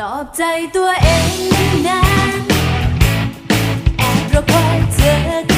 ตอบใจตัวเองนะแอบรอคอยเธอ